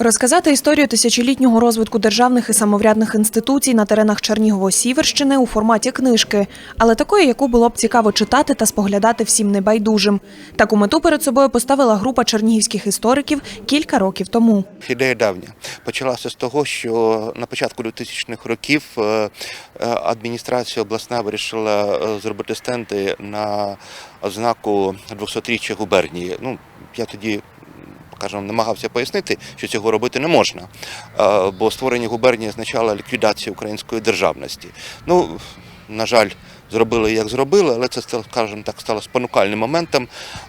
Розказати історію тисячолітнього розвитку державних і самоврядних інституцій на теренах Чернігово-Сіверщини у форматі книжки, але такої, яку було б цікаво читати та споглядати всім небайдужим. Таку мету перед собою поставила група чернігівських істориків кілька років тому. Ідея давня почалася з того, що на початку 2000-х років е, е, адміністрація обласна вирішила е, зробити стенди на ознаку 200-річчя губернії. Ну я тоді. Кажемо, намагався пояснити, що цього робити не можна, бо створення губернії означало ліквідацію української державності. Ну, на жаль, зробили як зробили, але це стало, скажімо так, стало спонукальним моментом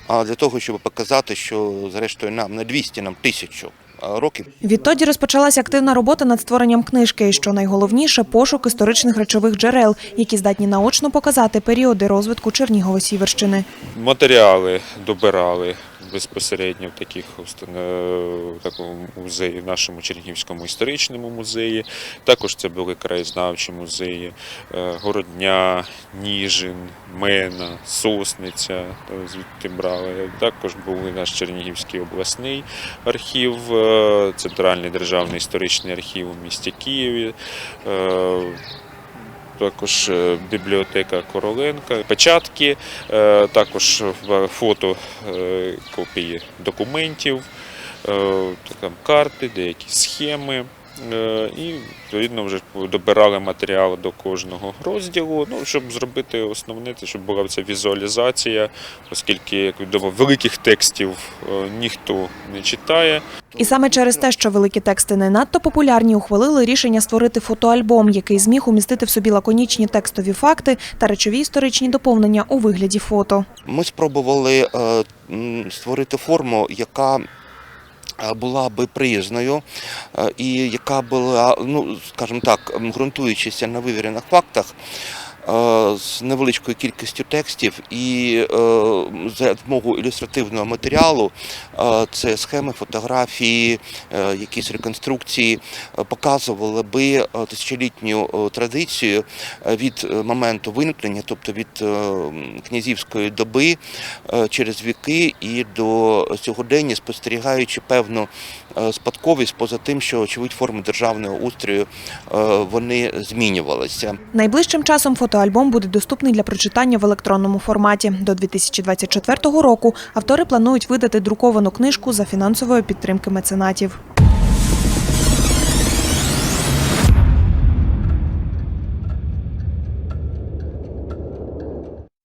для того, щоб показати, що зрештою нам не 200, нам тисячу років Відтоді розпочалася активна робота над створенням книжки, і що найголовніше пошук історичних речових джерел, які здатні наочно показати періоди розвитку Чернігово-Сіверщини. матеріали добирали безпосередньо в таких е, в такому музеї, в нашому Чернігівському історичному музеї. Також це були краєзнавчі музеї, е, Городня, Ніжин, Мена, Сосниця, е, звідти брали. Також був наш Чернігівський обласний архів, е, Центральний державний історичний архів у місті Києві. Також е, бібліотека Короленка, печатки, е, також фото е, копії документів, карти, деякі схеми. Е, І відповідно вже добирали матеріали до кожного розділу, ну, щоб зробити основне, це щоб була ця візуалізація, оскільки, як відомо, великих текстів е, ніхто не читає. І саме через те, що великі тексти не надто популярні, ухвалили рішення створити фотоальбом, який зміг умістити в собі лаконічні текстові факти та речові історичні доповнення у вигляді фото. Ми спробували е, створити форму, яка була би приязною е, і яка була, ну скажімо так, ґрунтуючися на вивірених фактах. Е, З невеличкою кількістю текстів і е, за допомогою ілюстративного матеріалу, е, це схеми, фотографії, якісь реконструкції, показували би тисячолітню традицію від моменту виникнення, тобто від князівської доби через віки і до сьогодення, спостерігаючи певну спадковість поза тим, що очевидь форми державного устрою вони змінювалися. Найближчим часом фотоальбом буде доступний для прочитання в електронному форматі. До 2024 року автори планують видати друковану книжку за фінансової підтримки меценатів.